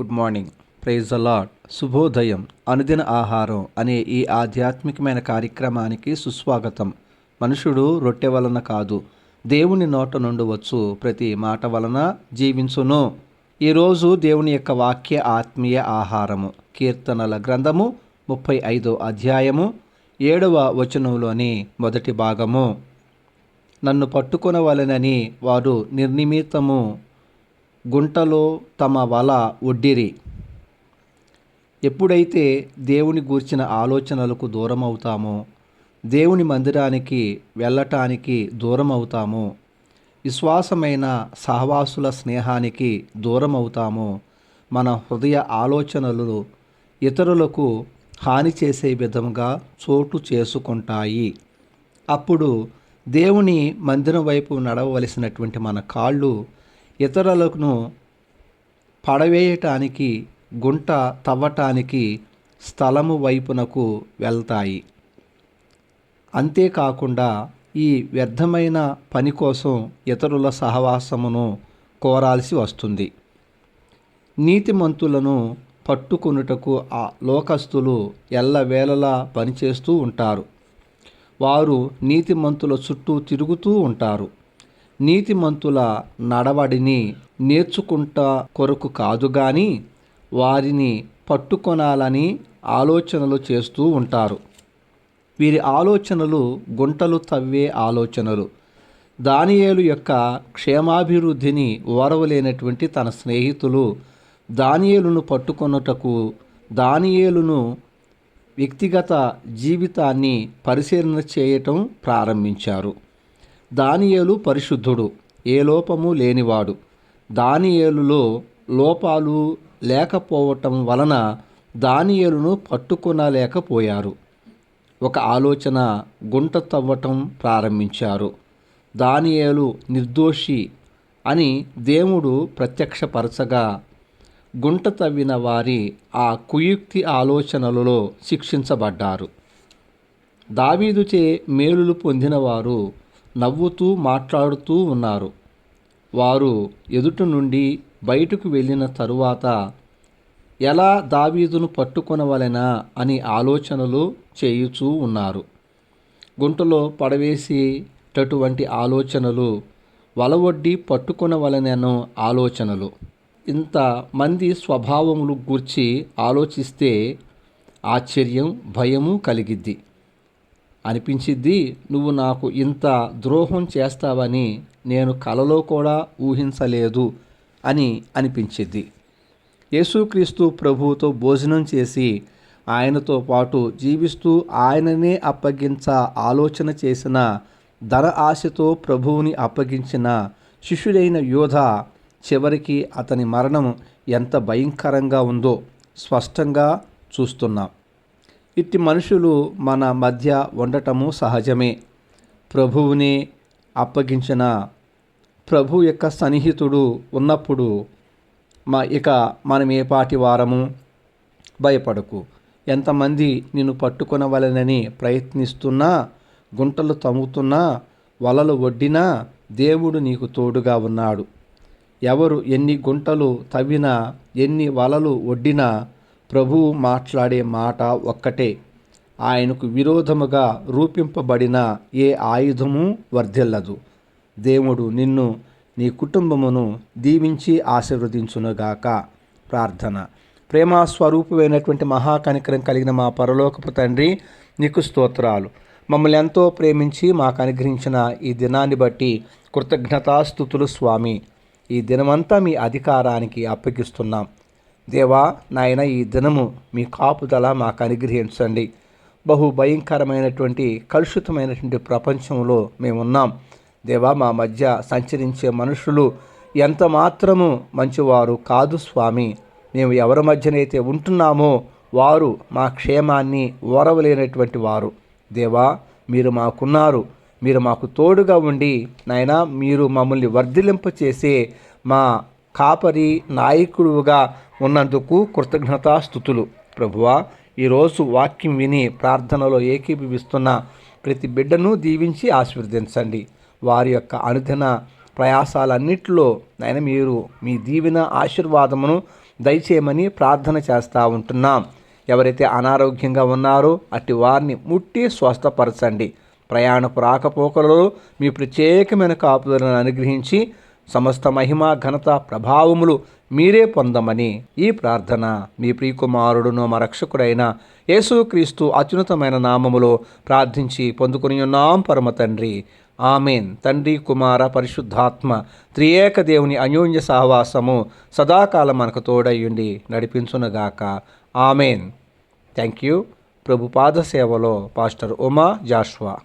Good morning praise అలాడ్ శుభోదయం అనుదిన ఆహారం అనే ఈ ఆధ్యాత్మికమైన కార్యక్రమానికి సుస్వాగతం. మనుషుడు రొట్టె వలన కాదు దేవుని నోట నుండి వచ్చు ప్రతి మాట వలన జీవించును. ఈరోజు దేవుని యొక్క వాక్య ఆత్మీయ ఆహారము కీర్తనల గ్రంథము ముప్పై ఐదో అధ్యాయము ఏడవ వచనంలోని మొదటి భాగము. నన్ను పట్టుకొనవలెనని వారు నిర్నిమితము గుంటలో తమ వల ఒడ్డిరి. ఎప్పుడైతే దేవుని గూర్చిన ఆలోచనలకు దూరం అవుతామో దేవుని మందిరానికి వెళ్ళటానికి దూరం అవుతామో విశ్వాసమైన సహవాసుల స్నేహానికి దూరం అవుతామో మన హృదయ ఆలోచనలు ఇతరులకు హాని చేసే విధంగా చోటు చేసుకుంటాయి. అప్పుడు దేవుని మందిరం వైపు నడవలసినటువంటి మన కాళ్ళు ఇతరులను పడవేయటానికి గుంట తవ్వటానికి స్థలము వైపునకు వెళ్తాయి. అంతేకాకుండా ఈ వ్యర్థమైన పని కోసం ఇతరుల సహవాసమును కోరాల్సి వస్తుంది. నీతిమంతులను పట్టుకొనుటకు ఆ లోకస్తులు ఎల్లవేళలా పనిచేస్తూ ఉంటారు. వారు నీతిమంతుల చుట్టూ తిరుగుతూ ఉంటారు. నీతిమంతుల నడవడిని నేర్చుకుంటా కొరకు కాదు కానీ వారిని పట్టుకొనాలని ఆలోచనలు చేస్తూ ఉంటారు. వీరి ఆలోచనలు గుంటలు తవ్వే ఆలోచనలు. దానియేలు యొక్క క్షేమాభివృద్ధిని ఓరవలేనటువంటి తన స్నేహితులు దానియేలును పట్టుకొనుటకు దానియేలును వ్యక్తిగత జీవితాన్ని పరిశీలన చేయటం ప్రారంభించారు. దానియేలు పరిశుద్ధుడు ఏ లోపము లేనివాడు. దానియేలులో లోపాలు లేకపోవటం వలన దానియేలును పట్టుకునలేకపోయారు. ఒక ఆలోచన గుంట తవ్వటం ప్రారంభించారు. దానియేలు నిర్దోషి అని దేవుడు ప్రత్యక్షపరచగా గుంట తవ్విన వారి ఆ కుయుక్తి ఆలోచనలలో శిక్షించబడ్డారు. దావీదుచే మేలులు పొందినవారు నవ్వుతూ మాట్లాడుతూ ఉన్నారు. వారు ఎదుట నుండి బయటకు వెళ్ళిన తరువాత ఎలా దావీదును పట్టుకొనవలెనా అని ఆలోచనలు చేయుచూ ఉన్నారు. గుంటలో పడవేసేటటువంటి ఆలోచనలు వలవొడ్డి పట్టుకొనవలనను ఆలోచనలు. ఇంత మంది స్వభావములు గూర్చి ఆలోచిస్తే ఆశ్చర్యం భయము కలిగిద్ది. అనిపించిద్ది నువ్వు నాకు ఇంత ద్రోహం చేస్తావని నేను కలలో కూడా ఊహించలేదు అని అనిపించిద్ది. యేసుక్రీస్తు ప్రభువుతో భోజనం చేసి ఆయనతో పాటు జీవిస్తూ ఆయననే అప్పగించ ఆలోచన చేసిన ధర ఆశతో ప్రభువుని అప్పగించిన శిష్యుడైన యోధ చివరికి అతని మరణం ఎంత భయంకరంగా ఉందో స్పష్టంగా చూస్తున్నాం. ఇట్టి మనుషులు మన మధ్య ఉండటము సహజమే. ప్రభువుని అప్పగించిన ప్రభు యొక్క సన్నిహితుడు ఉన్నప్పుడు మా ఇక మనం ఏ పాటి వారము భయపడకు. ఎంతమంది నిన్ను పట్టుకొనవలనని ప్రయత్నిస్తున్నా గుంటలు తమ్ముతున్నా వలలు ఒడ్డినా దేవుడు నీకు తోడుగా ఉన్నాడు. ఎవరు ఎన్ని గుంటలు తవ్వినా ఎన్ని వలలు ఒడ్డినా ప్రభువు మాట్లాడే మాట ఒక్కటే. ఆయనకు విరోధముగా రూపింపబడిన ఏ ఆయుధము వర్ధిల్లదు. దేవుడు నిన్ను నీ కుటుంబమును దీవించి ఆశీర్వదించునుగాక. ప్రార్థన. ప్రేమ స్వరూపమైనటువంటి మహాకనికరం కలిగిన మా పరలోకపు తండ్రి నీకు స్తోత్రాలు. మమ్మల్ని ఎంతో ప్రేమించి మాకు అనుగ్రహించిన ఈ దినాన్ని బట్టి కృతజ్ఞతాస్థుతులు స్వామి. ఈ దినమంతా మీ అధికారానికి అప్పగిస్తున్నాం. దేవా నాయన ఈ దినము మీ కాపుదల మాకు అనుగ్రహించండి. బహు భయంకరమైనటువంటి కలుషితమైనటువంటి ప్రపంచంలో మేమున్నాం. దేవా మా మధ్య సంచరించే మనుషులు ఎంత మాత్రము మంచివారు కాదు స్వామి. మేము ఎవరి మధ్యనైతే ఉంటున్నామో వారు మా క్షేమాన్ని ఓరవలేనటువంటి వారు. దేవా మీరు మాకున్నారు. మీరు మాకు తోడుగా ఉండి నాయన మీరు మమ్మల్ని వర్ధిలింపచేసే మా కాపరి నాయకుడుగా ఉన్నందుకు కృతజ్ఞతాస్థుతులు ప్రభువా ఈరోజు వాక్యం విని ప్రార్థనలో ఏకీభవిస్తున్న ప్రతి బిడ్డను దీవించి ఆశీర్వదించండి. వారి యొక్క అనుదిన ప్రయాసాలన్నిటిలో నేను మీరు మీ దీవెన ఆశీర్వాదమును దయచేయమని ప్రార్థన చేస్తూ ఉంటున్నాం. ఎవరైతే అనారోగ్యంగా ఉన్నారో అట్టి వారిని ముట్టి స్వస్థపరచండి. ప్రయాణపు రాకపోకలలో మీ ప్రత్యేకమైన కాపులను అనుగ్రహించి సమస్త మహిమ ఘనత ప్రభావములు మీరే పొందమని ఈ ప్రార్థన మీ ప్రియకుమారుడును మా రక్షకుడైన యేసుక్రీస్తు అత్యున్నతమైన నామములో ప్రార్థించి పొందుకుని ఉన్నాం పరమ తండ్రి. ఆమెన్. తండ్రి కుమార పరిశుద్ధాత్మ త్రియేక దేవుని అన్యోన్య సహవాసము సదాకాలం మనకు తోడయ్యుండి నడిపించునుగాక. ఆమెన్. Thank you. ప్రభుపాద సేవలో పాస్టర్ ఉమా జాష్వా.